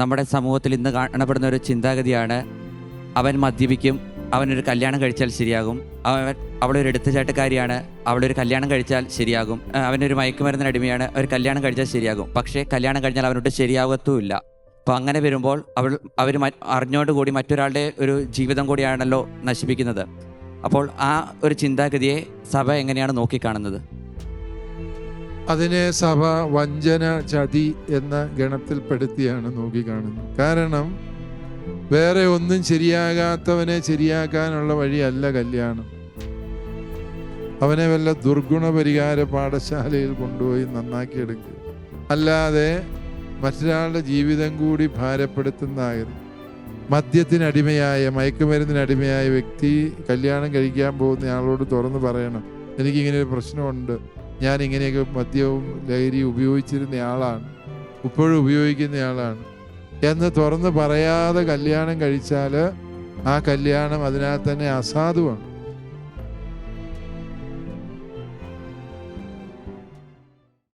നമ്മുടെ സമൂഹത്തിൽ ഇന്ന് കാണപ്പെടുന്ന ഒരു ചിന്താഗതിയാണ് അവൻ മദ്യപിക്കും അവനൊരു കല്യാണം കഴിച്ചാൽ ശരിയാകും അവൻ അവളൊരു എടുത്തുചാട്ടക്കാരിയാണ് അവളൊരു കല്യാണം കഴിച്ചാൽ ശരിയാകും അവനൊരു മയക്കുമരുന്നിന് അടിമയാണ് ഒരു കല്യാണം കഴിച്ചാൽ ശരിയാകും. പക്ഷേ കല്യാണം കഴിഞ്ഞാൽ അവനോട്ട് ശരിയാകത്തുമില്ല. അപ്പോൾ അങ്ങനെ വരുമ്പോൾ അവൾ അവർ അറിഞ്ഞോടുകൂടി മറ്റൊരാളുടെ ഒരു ജീവിതം കൂടിയാണല്ലോ നശിപ്പിക്കുന്നത്. അപ്പോൾ ആ ഒരു ചിന്താഗതിയെ സഭ എങ്ങനെയാണ് നോക്കിക്കാണുന്നത്? അതിനെ സഭ വഞ്ചന ചതി എന്ന ഗണത്തിൽപ്പെടുത്തിയാണ് നോക്കിക്കാണുന്നത്. കാരണം വേറെ ഒന്നും ശരിയാകാത്തവനെ ശരിയാക്കാനുള്ള വഴിയല്ല കല്യാണം. അവനെ വല്ല ദുർഗുണ പരിഹാര പാഠശാലയിൽ കൊണ്ടുപോയി നന്നാക്കിയെടുക്കുക അല്ലാതെ മറ്റൊരാളുടെ ജീവിതം കൂടി ഭാരപ്പെടുത്തുന്നതായിരുന്നു മദ്യത്തിനടിമയായ മയക്കുമരുന്നിനടിമയായ വ്യക്തി കല്യാണം കഴിക്കാൻ പോകുന്ന ആളോട് തുറന്നു പറയണം. എനിക്കിങ്ങനെ ഒരു പ്രശ്നമുണ്ട്. ഞാൻ ഇങ്ങനെയൊക്കെ മദ്യവും ലഹരി ഉപയോഗിച്ചിരുന്ന ആളാണ്. ഇപ്പോഴും ഉപയോഗിക്കുന്ന ആളാണ്. എന്ന് തുറന്ന് പറയാതെ കല്യാണം കഴിച്ചാൽ ആ കല്യാണം അതിനാൽ തന്നെ അസാധുവാണ്.